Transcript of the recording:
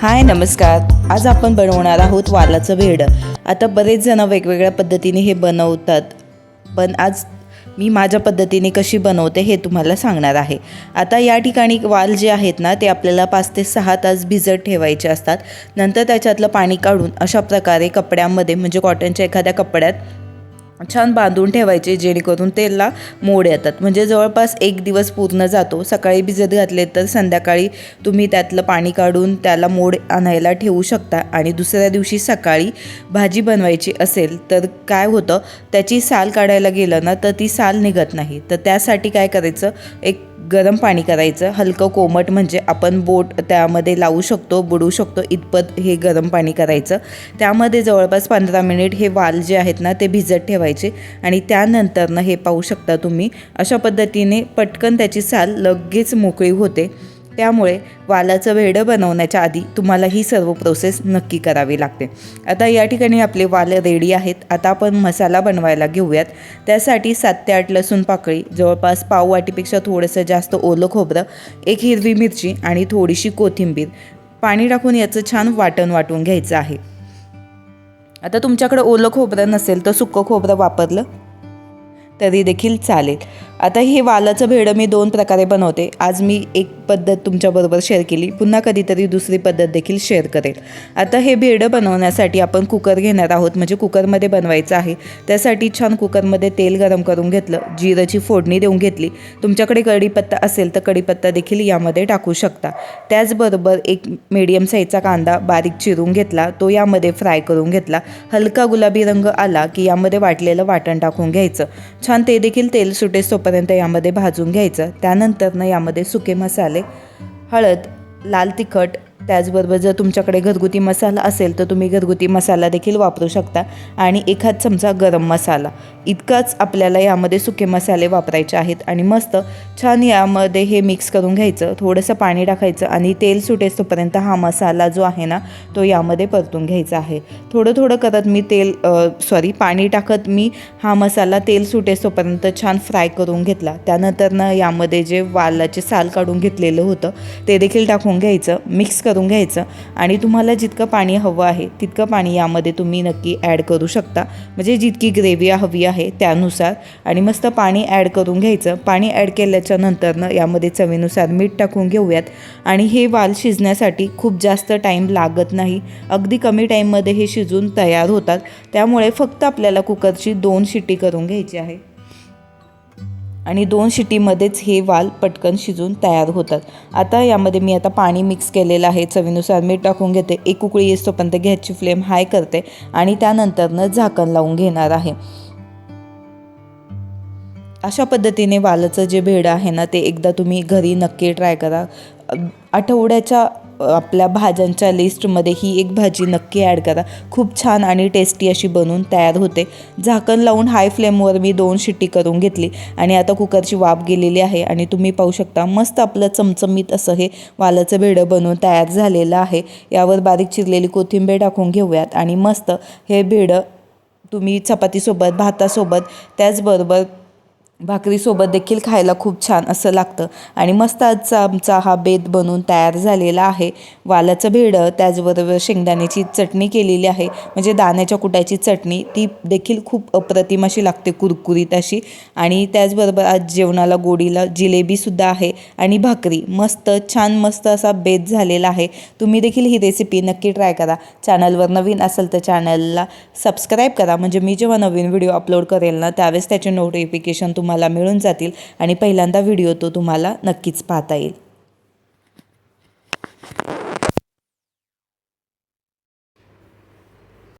हाय नमस्कार. आज आपण बनवणार आहोत वालाचं भेड. आता बरेच जण वेगवेगळ्या पद्धतीने हे बनवतात पण आज मी माझ्या पद्धतीने कशी बनवते हे तुम्हाला सांगणार आहे. आता या ठिकाणी वाल जे आहेत ना ते आपल्याला पाच ते सहा तास भिजत ठेवायचे असतात. नंतर त्याच्यातलं पाणी काढून अशा प्रकारे कपड्यामध्ये म्हणजे कॉटनच्या एखाद्या कपड्यात छान बांधून ठेवायचे जेणेकरून त्याला मोड येतात. म्हणजे जवळपास एक दिवस पूर्ण जातो. सकाळी भिजत घातले तर संध्याकाळी तुम्ही त्यातलं पाणी काढून त्याला मोड आणायला ठेवू शकता. आणि दुसऱ्या दिवशी सकाळी भाजी बनवायची असेल तर काय होतं? त्याची साल काढायला गेलं ना तर ती साल निघत नाही. तर त्यासाठी काय करायचं? एक गरम पाणी करायचं. हलकं कोमट म्हणजे आपण बोट त्यामध्ये लावू शकतो बुडवू शकतो इतपत हे गरम पाणी करायचं. त्यामध्ये जवळपास पंधरा मिनिट हे वाल जे आहेत ना ते भिजत ठेवायचे आणि त्यानंतरनं हे पाहू शकता तुम्ही अशा पद्धतीने पटकन त्याची साल लगेच मोकळी होते. त्यामुळे वालाचं वेडं बनवण्याच्या आधी तुम्हाला ही सर्व प्रोसेस नक्की करावी लागते. आता या ठिकाणी आपले वाल रेडी आहेत. आता आपण मसाला बनवायला घेऊयात. त्यासाठी सात ते आठ लसूण पाकळी जवळपास पाव वाटीपेक्षा थोडंसं जास्त ओलं खोबरं एक हिरवी मिरची आणि थोडीशी कोथिंबीर. पाणी टाकून याचं छान वाटण वाटून घ्यायचं आहे. आता तुमच्याकडे ओलं खोबरं नसेल तर सुकं खोबरं वापरलं तरी देखील चालेल. आता हे वालाचं भेडं मी दोन प्रकारे बनवते. आज मी एक पद्धत तुमच्याबरोबर शेअर केली. पुन्हा कधीतरी दुसरी पद्धत देखील शेअर करेल. आता हे भेडं बनवण्यासाठी आपण कुकर घेणार आहोत. म्हणजे कुकरमध्ये बनवायचं आहे. त्यासाठी छान कुकरमध्ये तेल गरम करून घेतलं. जिराची फोडणी देऊन घेतली. तुमच्याकडे कढीपत्ता असेल तर कढीपत्ता देखील यामध्ये टाकू शकता. त्याचबरोबर एक मीडियम साईजचा कांदा बारीक चिरून घेतला. तो यामध्ये फ्राय करून घेतला. हलका गुलाबी रंग आला की यामध्ये वाटलेलं वाटण टाकून घ्यायचं. छान ते देखील तेल सुटेस तोपर्यंत यामध्ये भाजून घ्यायचं. त्यानंतरनं यामध्ये सुके मसाले हळद लाल तिखट त्याचबरोबर जर तुमच्याकडे घरगुती मसाला असेल तर तुम्ही घरगुती मसाला देखील वापरू शकता. आणि एखाद चमचा गरम मसाला. इतकाच आपल्याला यामध्ये सुके मसाले वापरायचे आहेत. आणि मस्त छान यामध्ये हे मिक्स करून घ्यायचं. थोडंसं पाणी टाकायचं आणि तेल सुटेस तोपर्यंत हा मसाला जो आहे ना तो यामध्ये परतून घ्यायचा आहे. थोडं थोडं करत मी तेल सॉरी पाणी टाकत मी हा मसाला तेल सुटेस तोपर्यंत छान फ्राय करून घेतला. त्यानंतरनं यामध्ये जे वालाचे साल काढून घेतलेलं होतं ते देखील टाकून घ्यायचं. मिक्स करून घ्यायचं. आणि तुम्हाला जितकं पाणी हवं आहे तितकं पाणी यामध्ये तुम्ही नक्की ॲड करू शकता. म्हणजे जितकी ग्रेव्ही हवी आहे त्यानुसार. आणि मस्त पाणी ॲड करून घ्यायचं. पाणी ॲड केल्याच्या नंतरनं यामध्ये चवीनुसार मीठ टाकून घेऊयात. आणि हे वाल शिजण्यासाठी खूप जास्त टाईम लागत नाही. अगदी कमी टाईममध्ये हे शिजून तयार होतात. त्यामुळे फक्त आपल्याला कुकरची दोन शिट्टी करून घ्यायची आहे. आणि दोन शिटीमध्येच हे वाल पटकन शिजून तयार होतात. आता यामध्ये मी आता पाणी मिक्स केलेलं आहे. चवीनुसार मीठ टाकून घेते. एक उकळी येतोपर्यंत गॅसची फ्लेम हाय करते आणि त्यानंतरनं झाकण लावून घेणार आहे. अशा पद्धतीने वालाचं जे भेड आहे ना ते एकदा तुम्ही घरी नक्की ट्राय करा. आठवड्याच्या आपल्या भाज्यांच्या लिस्टमध्ये ही एक भाजी नक्की ॲड करा. खूप छान आणि टेस्टी अशी बनवून तयार होते. झाकण लावून हाय फ्लेमवर मी दोन शिट्टी करून घेतली आणि आता कुकरची वाफ गेलेली आहे आणि तुम्ही पाहू शकता मस्त आपलं चमचमीत असं हे वालाचं भेडं बनवून तयार झालेलं आहे. यावर बारीक चिरलेली कोथिंबीर टाकून घेऊयात आणि मस्त हे भेडं तुम्ही चपातीसोबत भातासोबत त्याचबरोबर भाकरीसोबत देखील खायला खूप छान असं लागतं. आणि मस्त आजचा आमचा हा बेत बनवून तयार झालेला आहे. वालाचं भेडं त्याचबरोबर शेंगदाण्याची चटणी केलेली आहे. म्हणजे दाण्याच्या कुटाची चटणी ती देखील खूप अप्रतिम अशी लागते कुरकुरीत अशी. आणि त्याचबरोबर आज जेवणाला गोडीला जिलेबीसुद्धा आहे. आणि भाकरी मस्त छान मस्त असा बेत झालेला आहे. तुम्ही देखील ही रेसिपी नक्की ट्राय करा. चॅनलवर नवीन असेल तर चॅनलला सबस्क्राईब करा. म्हणजे मी जेव्हा नवीन व्हिडिओ अपलोड करेल ना त्यावेळेस त्याचे नोटिफिकेशन तुम्हाला मिळून जातील आणि पहिल्यांदा व्हिडिओ तो तुम्हाला नक्कीच पाहता येईल.